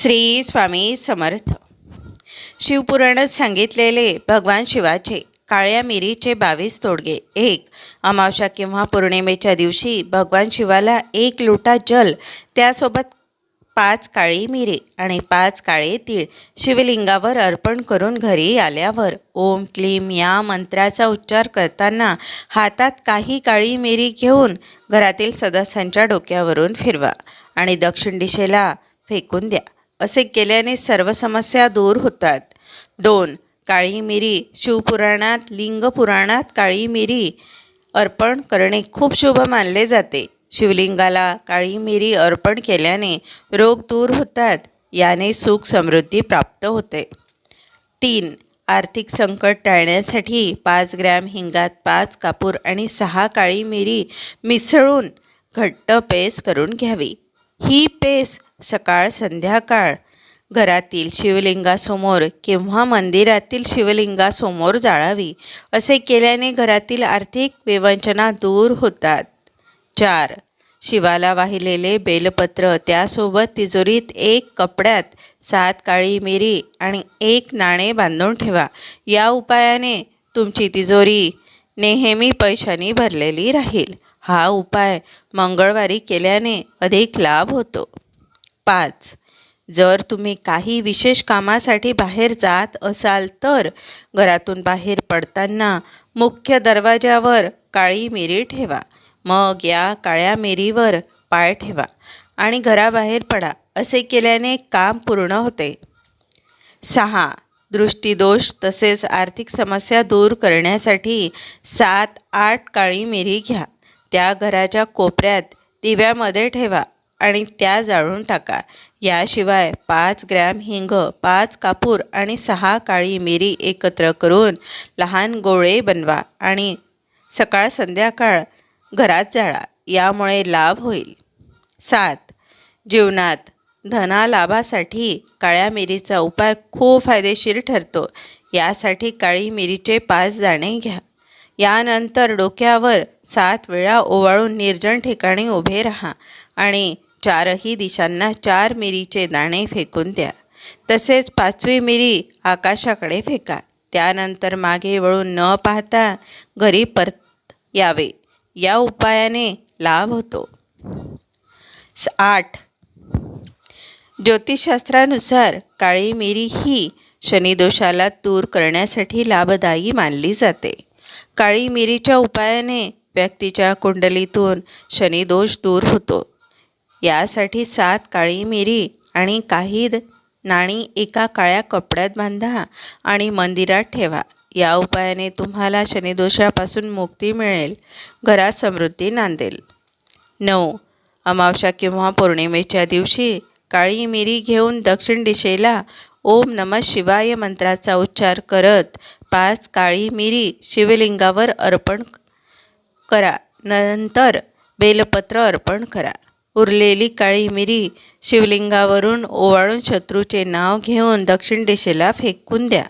श्री स्वामी समर्थ. शिवपुराणात सांगितलेले भगवान शिवाचे काळ्या मिरीचे बावीस तोडगे एक अमावस्या किंवा पौर्णिमेच्या दिवशी भगवान शिवाला एक लोटा जल त्यासोबत पाच काळी मिरी आणि पाच काळे तीळ शिवलिंगावर अर्पण करून घरी आल्यावर ओम क्लीम या मंत्राचा उच्चार करताना हातात काही काळी मिरी घेऊन घरातील सदस्यांच्या डोक्यावरून फिरवा आणि दक्षिण दिशेला फेकून द्या. असे केल्याने सर्व समस्या दूर होतात. दोन काळी मिरी शिवपुराणात लिंगपुराणात काळी मिरी अर्पण करणे खूप शुभ मानले जाते. शिवलिंगाला काळी मिरी अर्पण केल्याने रोग दूर होतात याने सुख समृद्धी प्राप्त होते. तीन आर्थिक संकट टाळण्यासाठी पाच ग्रॅम हिंगात पाच कापूर आणि सहा काळी मिरी मिसळून घट्ट पेस्ट करून घ्यावी. ही पेस सकाळ संध्याकाळ. घरातील शिवलिंगासमोर किंवा मंदिरातील शिवलिंगासमोर जाळावी असे केल्याने घरातील आर्थिक विवंचना दूर होतात. चार. शिवाला वाहिलेले बेलपत्र त्यासोबत तिजोरीत एक कपड्यात सात काळी मिरी आणि एक नाणे बांधून ठेवा. या उपायाने तुमची तिजोरी नेहमी पैशानी भरलेली राहील. हा उपाय मंगळवारी केल्याने अधिक लाभ होतो. पाच. जर तुम्ही काही विशेष कामासाठी बाहेर जात असाल तर घरातून बाहेर पडताना मुख्य दरवाजावर काळी मिरी ठेवा. मग या काळ्या मिरीवर पाय ठेवा आणि घराबाहेर पडा असे केल्याने काम पूर्ण होते. सहा. दृष्टीदोष तसेच आर्थिक समस्या दूर करण्यासाठी सात आठ काळी मिरी घ्या. त्या घराच्या कोपऱ्यात दिव्यामध्ये ठेवा आणि त्या जाळून टाका. याशिवाय पाच ग्रॅम हिंग पाच कापूर आणि सहा काळी मिरी एकत्र करून लहान गोळे बनवा आणि सकाळ संध्याकाळ घरात जाळा. यामुळे लाभ होईल. सात जीवनात धनालाभासाठी काळ्या मिरीचा उपाय खूप फायदेशीर ठरतो. यासाठी काळी मिरीचे पाच दाणे घ्या. यानंतर डोक्यावर सात वेळा ओवाळून निर्जन ठिकाणी उभे राहा आणि चारही दिशांना चार मिरीचे दाणे फेकून द्या. तसेच पाचवी मिरी आकाशाकडे फेका. त्यानंतर मागे वळून न पाहता घरी परत यावे. या उपायाने लाभ होतो. आठ. ज्योतिषशास्त्रानुसार काळी मिरी ही शनिदोषाला दूर करण्यासाठी लाभदायी मानली जाते. काळी मिरीच्या उपायाने व्यक्तीच्या कुंडलीतून शनिदोष दूर होतो. यासाठी सात काळी मिरी आणि काही नाणी एका काळ्या कपड्यात बांधा आणि मंदिरात ठेवा. या उपायाने तुम्हाला शनिदोषापासून मुक्ती मिळेल. घरात समृद्धी नांदेल. नऊ. अमावस्या किंवा पौर्णिमेच्या दिवशी काळी मिरी घेऊन दक्षिण दिशेला ओम नम शिवाय मंत्राचा उच्चार करत पाच काळी मिरी शिवलिंगावर अर्पण करा. नंतर बेलपत्र अर्पण करा. उरलेली काळी मिरी शिवलिंगावरून ओवाळून शत्रूचे नाव घेऊन दक्षिण दिशेला फेकून द्या.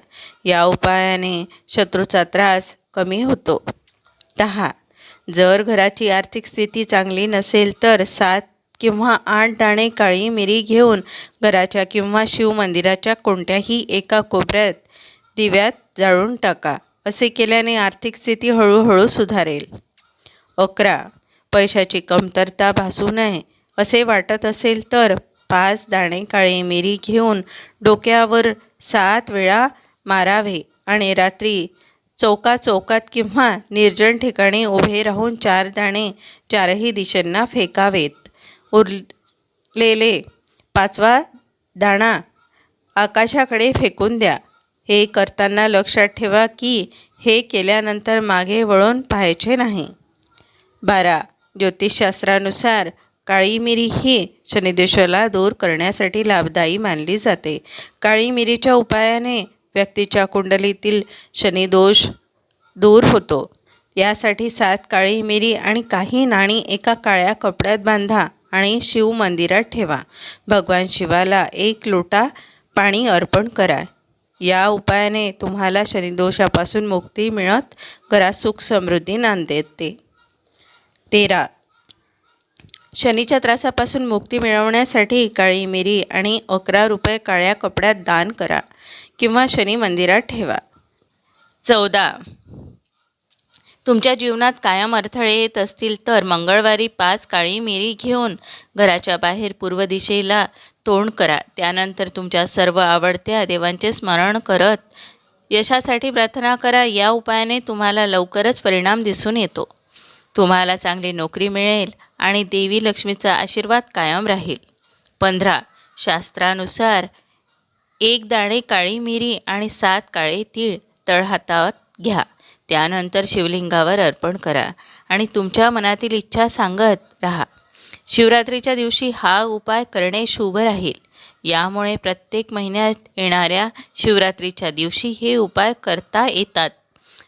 या उपायाने शत्रूचा त्रास कमी होतो. दहा. जर घराची आर्थिक स्थिती चांगली नसेल तर सात किंवा आठ दाणे काळी मिरी घेऊन घराच्या किंवा शिवमंदिराच्या कोणत्याही एका कोपऱ्यात दिव्यात जाळून टाका असे केल्याने आर्थिक स्थिती हळूहळू सुधारेल. अकरा पैशाची कमतरता भासू नये असे वाटत असेल तर पाच दाणे काळी मिरी घेऊन डोक्यावर सात वेळा मारावे आणि रात्री चौका चौकात किंवा निर्जन ठिकाणी उभे राहून चार दाणे चारही दिशांना फेकावेत. उरलेले. पाचवा दाणा आकाशाकडे फेकून द्या. हे करताना लक्षात ठेवा की हे केल्यानंतर मागे वळून पाहायचे नाही. बारा. ज्योतिषशास्त्रानुसार काळी मिरी ही शनिदेशाला दूर करण्यासाठी लाभदायी मानली जाते. काळी मिरीच्या उपायाने व्यक्तीच्या कुंडलीतील शनिदोष दूर होतो. यासाठी सात काळी मिरी आणि काही नाणी एका काळ्या कपड्यात बांधा. आणि शिव मंदिरात ठेवा. भगवान शिवाला एक लोटा पाणी अर्पण करा. या उपायाने तुम्हाला शनिदोषापासून मुक्ती मिळत घरात सुख समृद्धी नांदेते तेरा. शनीच्या त्रासापासून मुक्ती मिळवण्यासाठी काळी मिरी आणि अकरा रुपये काळ्या कपड्यात दान करा किंवा शनी मंदिरात ठेवा. चौदा. तुमच्या जीवनात कायम अडथळे येत असतील तर मंगळवारी पाच काळी मिरी घेऊन घराच्या बाहेर पूर्व दिशेला तोंड करा. त्यानंतर तुमच्या सर्व आवडत्या देवांचे स्मरण करत यशासाठी प्रार्थना करा. या उपायाने तुम्हाला लवकरच परिणाम दिसून येतो. तुम्हाला चांगली नोकरी मिळेल आणि देवी लक्ष्मीचा आशीर्वाद कायम राहील. पंधरा शास्त्रानुसार एक दाणे काळी मिरी आणि सात काळे तीळ तळहातात घ्या. त्यानंतर शिवलिंगावर अर्पण करा आणि तुमच्या मनातील इच्छा सांगत राहा. शिवरात्रीच्या दिवशी हा उपाय करणे शुभ राहील. यामुळे प्रत्येक महिन्यात येणाऱ्या शिवरात्रीच्या दिवशी हे उपाय करता येतात.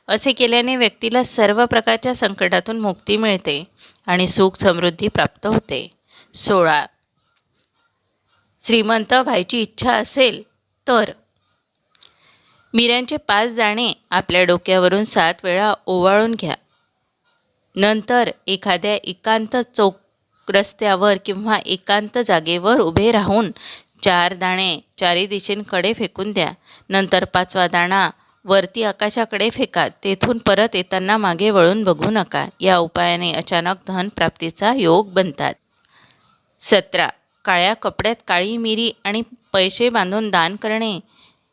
असे केल्याने व्यक्तीला सर्व प्रकारच्या संकटातून मुक्ती मिळते आणि सुख समृद्धी प्राप्त होते. सोळा. श्रीमंत व्हायची इच्छा असेल तर मिऱ्यांचे पाच दाणे आपल्या डोक्यावरून सात वेळा ओवाळून घ्या. नंतर एखाद्या एकांत चौक रस्त्यावर किंवा एकांत जागेवर उभे राहून चार दाणे चारी दिशेंकडे फेकून द्या. नंतर पाचवा दाणा वरती आकाशाकडे फेका. तेथून परत येताना मागे वळून बघू नका. या उपायाने अचानक धन प्राप्तीचा योग बनतात. सतरा. काळ्या कपड्यात काळी मिरी आणि पैसे बांधून दान करणे.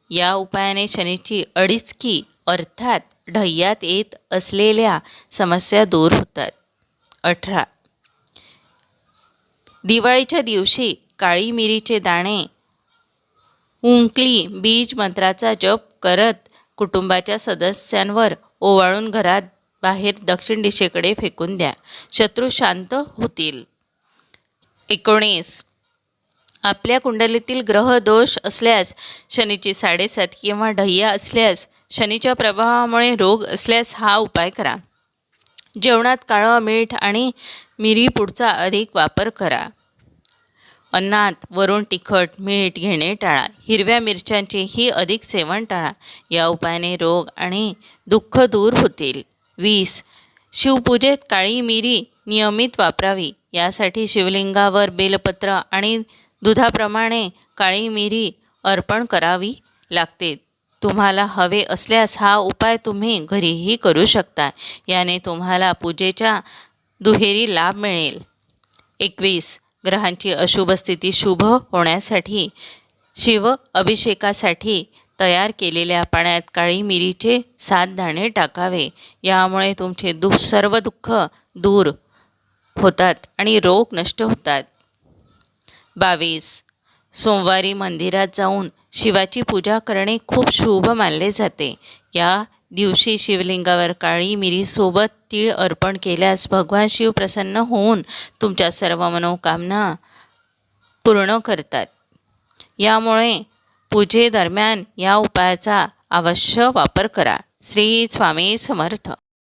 या उपायाने शनीची अडीचकी अर्थात ढय्यात येत असलेल्या समस्या दूर होतात. अठरा. दिवाळीच्या दिवशी काळी मिरीचे दाणे उंकली बीज मंत्राचा जप करत कुटुंबाच्या सदस्यांवर ओवाळून घरात बाहेर दक्षिण दिशेकडे फेकून द्या. शत्रू शांत होतील. एकोणीस. आपल्या कुंडलीतील ग्रह दोष असल्यास शनीची साडेसात किंवा ढय्या असल्यास शनीच्या प्रभावामुळे रोग असल्यास हा उपाय करा. जेवणात काळं मीठ आणि मिरी पुढचा अधिक वापर करा. अन्नात वरून तिखट मीठ घेणे टाळा. हिरव्या मिरच्यांचेही अधिक सेवन टाळा. या उपायाने रोग आणि दुःख दूर होतील. वीस. शिवपूजेत काळी मिरी नियमित वापरावी. यासाठी शिवलिंगावर बेलपत्र आणि दुधाप्रमाणे काळी मिरी अर्पण करावी लागते. तुम्हाला हवे असल्यास हा उपाय तुम्ही घरीही करू शकता. याने तुम्हाला पूजेच्या दुहेरी लाभ मिळेल. एकवीस. ग्रहांची अशुभ स्थिती शुभ होण्यासाठी शिव अभिषेकासाठी तयार केलेल्या पाण्यात काळी मिरीचे सात दाणे टाकावे. यामुळे तुमचे दुःख सर्व दुःख दूर होतात आणि रोग नष्ट होतात. बावीस. सोमवारी मंदिरात जाऊन शिवाची पूजा करणे खूप शुभ मानले जाते. या दिवशी शिवलिंगावर काळी मिरीसोबत तीळ अर्पण केल्यास भगवान शिव प्रसन्न होऊन तुमच्या सर्व मनोकामना पूर्ण करतात. यामुळे पूजेदरम्यान या उपायाचा अवश्य वापर करा. श्री स्वामी समर्थ.